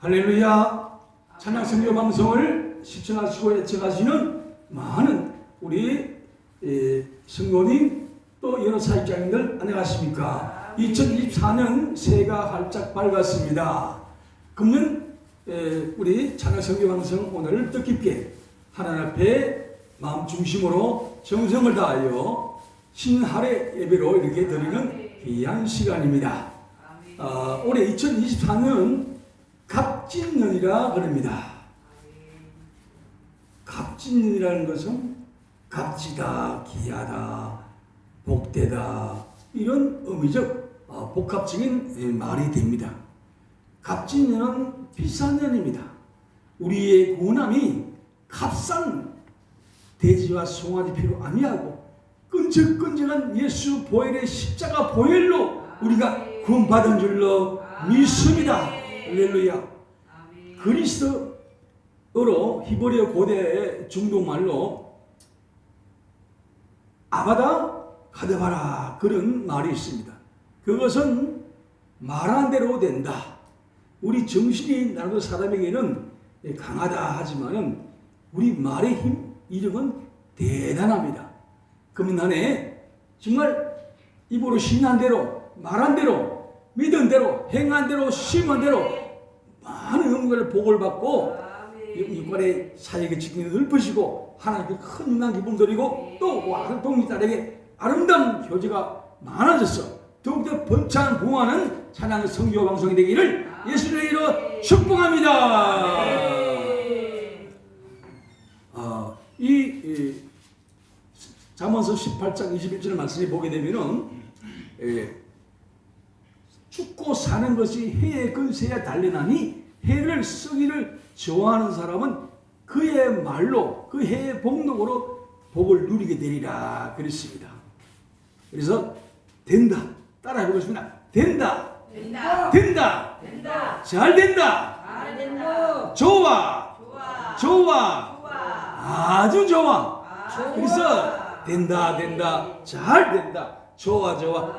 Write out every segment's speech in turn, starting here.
할렐루야. 찬양 선교 방송을 시청하시고 애청하시는 많은 우리 예, 성도님 또 여러 사역자님들 안녕하십니까? 2024년 새해가 활짝 밝았습니다. 금년 예, 우리 찬양 선교 방송 오늘 뜻깊게 하나님 앞에 마음 중심으로 정성을 다하여 신할의 예배로 이렇게 드리는 귀한 시간입니다. 아, 올해 2024년 갑진년이라 그럽니다. 갑진년이라는 것은 값지다, 귀하다, 복되다 이런 의미적 어, 복합적인 예, 말이 됩니다. 갑진년은 비싼 년입니다. 우리의 구원함이 값싼 돼지와 송아지 피로 아니하고 끈적끈적한 예수 보혈의 십자가 보혈로 우리가 구원받은 줄로 믿습니다. 할렐루야. 그리스도로 히브리어 고대 중동말로 아바다 가데바라 그런 말이 있습니다. 그것은 말한 대로 된다. 우리 정신이 나도 사람에게는 강하다 하지만은 우리 말의 힘 이력은 대단합니다. 그러면 안에 정말 입으로 신한 대로 말한 대로 믿은 대로 행한 대로 심은 대로 많은 영광을 복을 받고 육관의 사역의 직분이 넓으시고 하나님께 큰 영광 기쁨 드리고 또 활동자에게 아름다운 효지가 많아졌어 더욱더 번창 부하는 찬양 성교 방송이 되기를 예수님의 이름으로 축복합니다. 아, 이, 이 잠언서 18장 21절 말씀에 보게 되면은 예, 죽고 사는 것이 해의 근세에 달려나니 해를 쓰기를 좋아하는 사람은 그의 말로 그 해의 복록으로 복을 누리게 되리라 그랬습니다. 그래서 된다 따라해 보겠습니다. 된다 된다. 된다 된다. 잘 된다 잘 된다. 좋아 좋아. 좋아. 아주 좋아 좋아. 그래서 된다 된다 잘 된다 좋아 좋아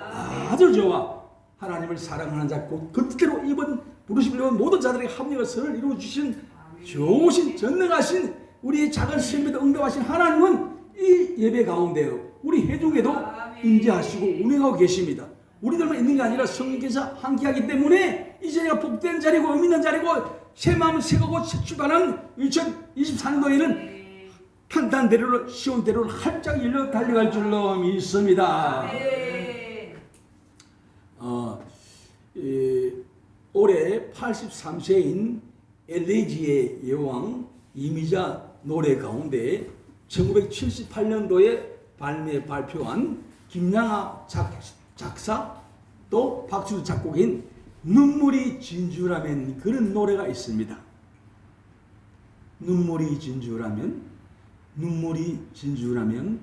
아주 좋아 하나님을 사랑하는 자 곧 그 뜻대로 이번 부르심을 입은 모든 자들에게 합력과 선을 이루어 주신 좋으신 전능하신 우리의 작은 시험에도 응답하신 하나님은 이 예배 가운데 우리 회중에도 임재하시고 운행하고 계십니다. 우리들만 있는 게 아니라 성경께서 함께하기 때문에 이 자리가 복된 자리고 의미 있는 자리고 새 마음을 새거고 새 출발하는 2024년도에는 탄탄대로를 쉬운 대로를 활짝 열려 달려갈 줄로 믿습니다. 네. 어, 이, 올해 83세인 엘레지의 여왕 이미자 노래 가운데 1978년도에 발매 발표한 김양아 작, 작사 또 박수 작곡인 눈물이 진주라면 그런 노래가 있습니다. 눈물이 진주라면 눈물이 진주라면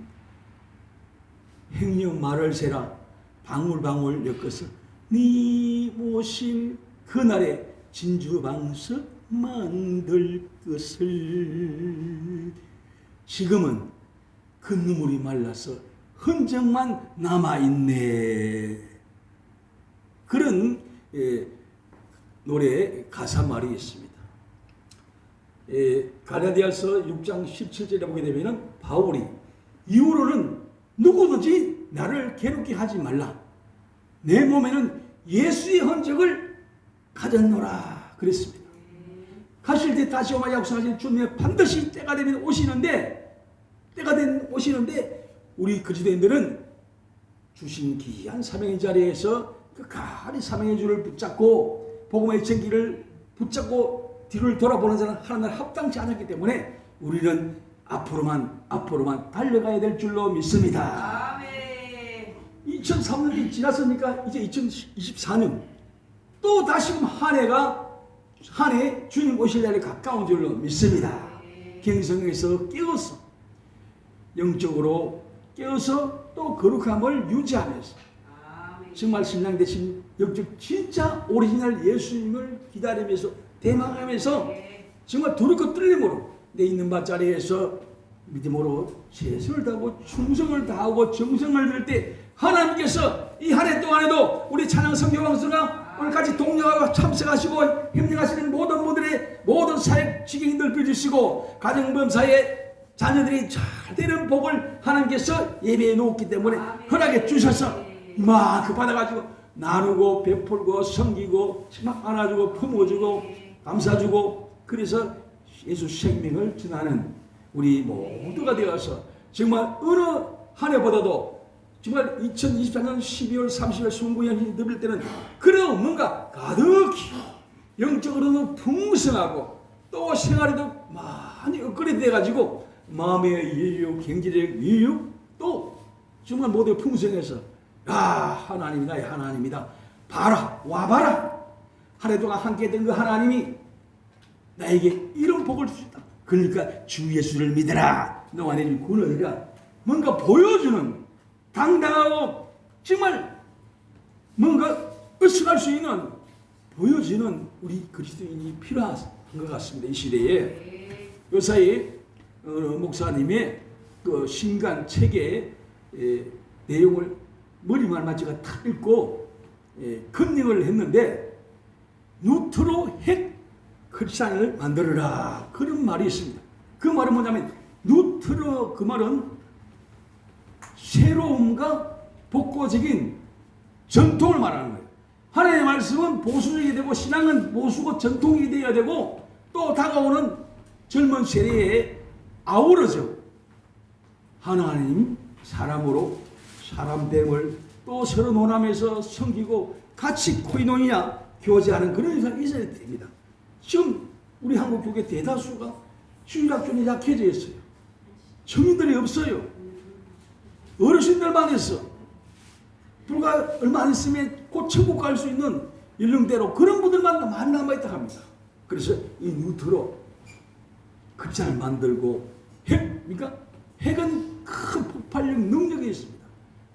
행여 말을 세라 방울방울 엮어서 네 모실 그날에 진주방석 만들 것을. 지금은 그 눈물이 말라서 흔적만 남아있네. 그런 예, 노래 가사 말이 있습니다. 예, 갈라디아서 6장 17절에 보게 되면은 바울이 이후로는 누구든지 나를 괴롭게 하지 말라. 내 몸에는 예수의 흔적을 가졌노라 그랬습니다. 가실 때 다시 오마 약속하신 주님의 반드시 때가 되면 오시는데 때가 된 오시는데 우리 그리스도인들은 주신 귀한 사명의 자리에서 끝까지 사명의 줄을 붙잡고 복음의 전기를 붙잡고 뒤를 돌아보는 자는 하나님 합당치 않았기 때문에 우리는 앞으로만 앞으로만 달려가야 될 줄로 믿습니다. 아멘. 2003년이 지났으니까 이제 2024년 또 다시금 한 해가 한 해 주님 오실 날이 가까운 줄로 믿습니다. 경성에서 깨어서 영적으로 깨어서 또 거룩함을 유지하면서. 정말 신랑 대신 영적 진짜 오리지널 예수님을 기다리면서 대망하면서 네. 정말 두렵고 떨림으로 내 있는 바 자리에서 믿음으로 최선을 다하고 충성을 다하고 정성을 들때 하나님께서 이 한 해 동안에도 우리 찬양 성교방수가 오늘 같이 동료하고 참석하시고 협력하시는 모든 분들 사역 지경이 넓혀주시고 가정범사에 자녀들이 잘 되는 복을 하나님께서 예배해 놓았기 때문에 아멘. 허락해 주셔서 이만큼 받아가지고 나누고 베풀고 섬기고 막 안아주고 품어주고 감사주고 그래서 예수 생명을 전하는 우리 모두가 되어서 정말 어느 한 해보다도 정말 2024년 12월 30일 송구연이 넘을 때는 그래도 뭔가 가득히 영적으로는 풍성하고 또 생활에도 많이 업그레이드 돼가지고 마음의 여유, 경제적 여유 또 정말 모두 풍성해서 야 하나님이 나의 하나님이다. 봐라 와봐라. 한 해 동안 함께 했던 그 하나님이 나에게 이런 복을 주셨다. 그러니까 주 예수를 믿어라. 너와 내 구원이라. 뭔가 보여주는 당당하고 정말 뭔가 의식할 수 있는 보여지는 우리 그리스도인이 필요한 것 같습니다 이 시대에 네. 요사이 어, 목사님의 그 신간 책의 에, 내용을 머리만 맞지가 탁 읽고 에, 컨닝을 했는데 누트로 핵 크리스찬을 만들어라 그런 말이 있습니다. 그 말은 뭐냐면 누트로 그 말은 새로움과 복고적인 전통을 말하는 거예요. 하나님의 말씀은 보수적이 되고 신앙은 보수고 전통이 되어야 되고 또 다가오는 젊은 세대에 아우러져 하나님 사람으로 사람됨을 또 서로 논하면서 섬기고 같이 코이노니아 교제하는 그런 일이 있어야 됩니다. 지금 우리 한국 교회 대다수가 주일학교는 약해져 있어요. 청년들이 없어요. 어르신들만 있어. 불과 얼마 안 있으면 곧 천국 갈 수 있는 연령대로 그런 분들만 많이 남아있다 합니다. 그래서 이 뉴트로 극장을 만들고 핵, 그러니까 핵은 큰 폭발력 능력이 있습니다.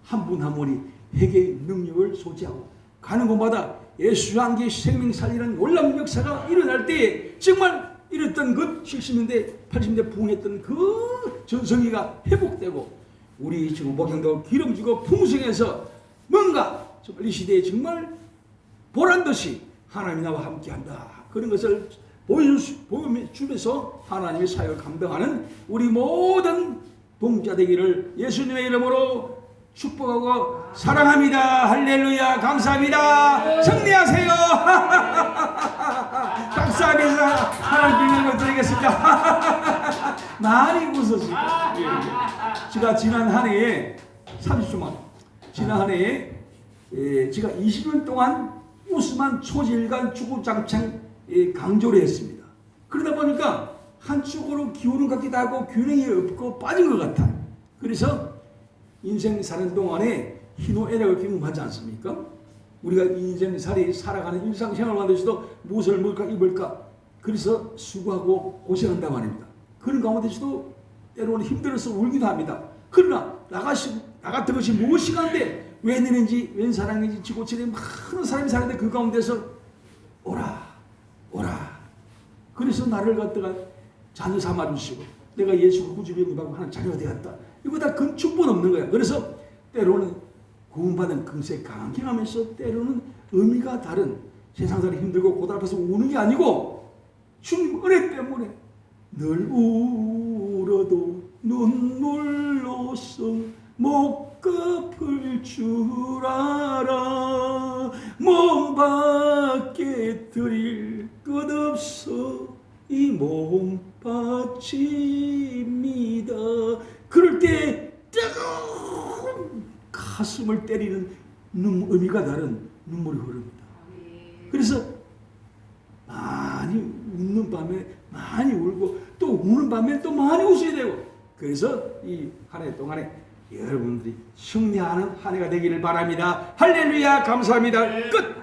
한 분 한 분이 핵의 능력을 소지하고 가는 곳마다 예수 한계 생명 살리는 놀라운 역사가 일어날 때에 정말 이랬던 그 70년대, 80년대 부흥했던 그 전성기가 회복되고 우리 지금 목양도 기름지고 풍성해서 뭔가 정말 이 시대에 정말 보란 듯이 하나님이 나와 함께한다. 그런 것을 보여주- 보여주면서 하나님의 사역을 감당하는 우리 모든 동자 되기를 예수님의 이름으로 축복하고 사랑합니다. 할렐루야. 감사합니다. 승리하세요. 감사합니다. 하나님 빌는 것 드리겠습니다. 많이 예. 제가 지난 한 해에 30초만 지난 한 해에 예, 제가 20년 동안 우스만 초질간 주구장창 예, 강조를 했습니다. 그러다 보니까 한쪽으로 것 같기도 하고 균형이 없고 빠진 것 같아. 그래서 인생 사는 동안에 희노애락을 경험하지 않습니까? 우리가 인생살이 살아가는 일상생활 가운데서도 무엇을 먹을까 입을까 그래서 수고하고 고생한단 말입니다. 그런 가운데서도 때로는 힘들어서 울기도 합니다. 그러나 나가시, 나 같은 것이 무엇이 간데 왜 내는지 웬 사랑인지 지고치는 많은 사람이 사는데 그 가운데서 오라 오라 그래서 나를 갖다가 자녀 삼아주시고 내가 예수가 구주병이 받고 하는 자녀가 되었다. 이거 다 근축본 없는 거야. 그래서 때로는 구원받은 금세 강경하면서 때로는 의미가 다른 세상 살이 힘들고 고달파서 우는 게 아니고 주님 은혜 때문에 늘 울어도 눈물로써 못 갚을 줄 알아 몸 밖에 드릴 것 없어 이 몸 바칩니다 그럴 때 뜨거운 가슴을 때리는 눈, 의미가 다른 눈물이 흐릅니다. 그래서 많이 웃는 밤에 많이 울고 또 우는 밤에 또 많이 웃어야 되고 그래서 이 한 해 동안에 여러분들이 승리하는 한 해가 되기를 바랍니다. 할렐루야 감사합니다. 끝.